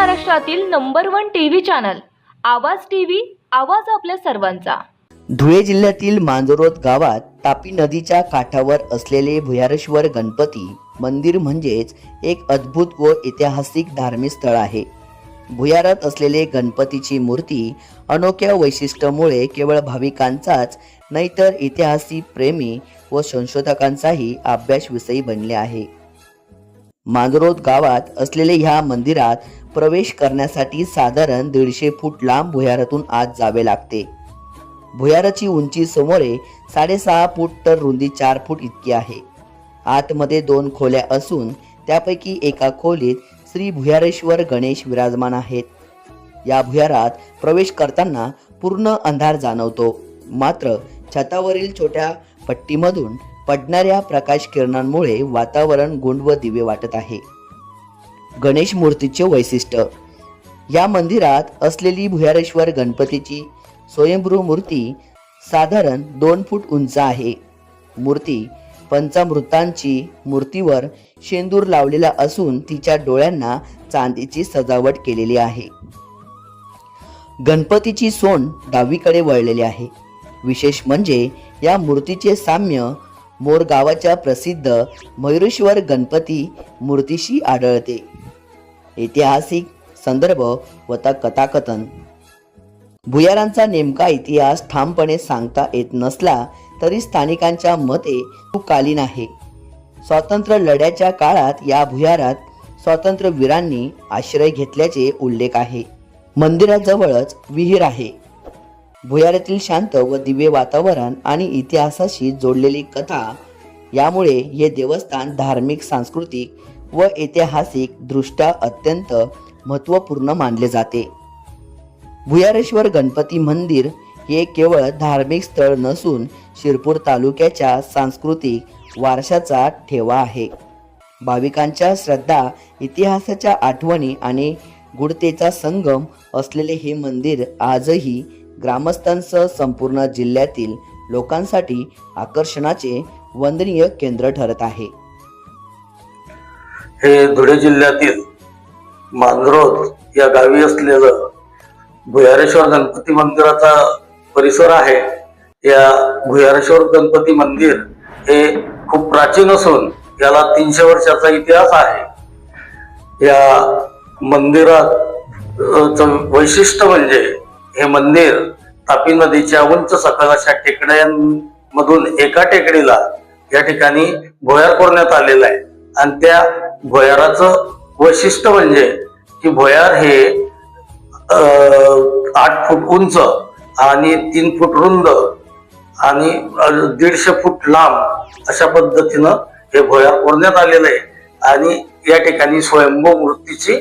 महाराष्ट्रातील number one TV channel Awaaz TV आवाज आपल्या सर्वांचा. धुळे जिल्ह्यातील मांजरोद गावात तापी नदीच्या काठावर असलेले भुयारेश्वर गणपती मंदिर म्हणजेच एक अद्भुत व ऐतिहासिक धार्मिक स्थळ आहे. भुयारात असलेले गणपतीची मूर्ती अनोख्या वैशिष्ट्यामुळे केवळ भाविकांचाच नाही तर ऐतिहासिक प्रेमी व संशोधकांचाही अभ्यास विषयी बनले आहे. मांजरोद गावात असलेले ह्या मंदिरात प्रवेश करण्यासाठी साधारण दीडशे फूट लांब भुयारातून आत जावे लागते. भुयाराची उंची समोरे साडेसहा फूट तर रुंदी चार फूट इतकी आहे. आतमध्ये दोन खोल्या असून त्यापैकी एका खोलीत श्री भुयारेश्वर गणेश विराजमान आहेत. या भुयारात प्रवेश करताना पूर्ण अंधार जाणवतो. मात्र छतावरील छोट्या पट्टीमधून पडणाऱ्या प्रकाश किरणांमुळे वातावरण गुंड व दिवे वाटत आहे. गणेश मूर्तीचे वैशिष्ट्य. या मंदिरात असलेली भुयारेश्वर गणपतीची स्वयंभू मूर्ती साधारण दोन फूट उंच आहे. मूर्ती पंचामृतांची मूर्तीवर शेंदूर लावलेला असून तिच्या डोळ्यांना चांदीची सजावट केलेली आहे. गणपतीची सोंड डावीकडे वळलेली आहे. विशेष म्हणजे या मूर्तीचे साम्य मोर गावाच्या प्रसिद्ध मयुरेश्वर गणपती मूर्तीशी आढळते. ऐतिहासिक संदर्भ व ता कथाकथन. भुयारांचा नेमका इतिहास ठामपणे सांगता येत नसला तरी स्थानिकांच्या मते तो कालीन आहे. स्वातंत्र्य लढ्याच्या काळात या भुयारात स्वातंत्र्यवीरांनी आश्रय घेतल्याचे उल्लेख आहे. मंदिराजवळच विहीर आहे. भुयारातील शांत व दिव्य वातावरण आणि इतिहासाशी जोडलेली कथा यामुळे हे देवस्थान धार्मिक सांस्कृतिक व ऐतिहासिक दृष्ट्या अत्यंत महत्त्वपूर्ण मानले जाते. भुयारेश्वर गणपती मंदिर हे केवळ धार्मिक स्थळ नसून शिरपूर तालुक्याच्या सांस्कृतिक वारशाचा ठेवा आहे. भाविकांच्या श्रद्धा इतिहासाच्या आठवणी आणि गुढतेचा संगम असलेले हे मंदिर आजही ग्रामस्थांसह संपूर्ण जिल्ह्यातील लोकांसाठी आकर्षणाचे वंदनीय केंद्र ठरत आहे. हे धुळे जिल्ह्यातील मांजरोद या गावी असलेलं भुयारेश्वर गणपती मंदिराचा परिसर आहे. या भुयारेश्वर गणपती मंदिर हे खूप प्राचीन असून याला तीनशे वर्षाचा इतिहास आहे. या मंदिरात वैशिष्ट्य म्हणजे हे मंदिर तापी नदीच्या उंच सखल अशा टेकड्यांमधून एका टेकडीला या ठिकाणी भोयार कोरण्यात आलेलं आहे. आणि त्या भोयाराचं वैशिष्ट्य म्हणजे की भोयार हे आठ फूट उंच आणि तीन फूट रुंद आणि दीडशे फूट लांब अशा पद्धतीनं हे भोयार कोरण्यात आलेलं आहे. आणि या ठिकाणी स्वयंभू मूर्तीची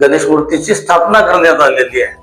गणेश मूर्तीची स्थापना करण्यात आलेली आहे.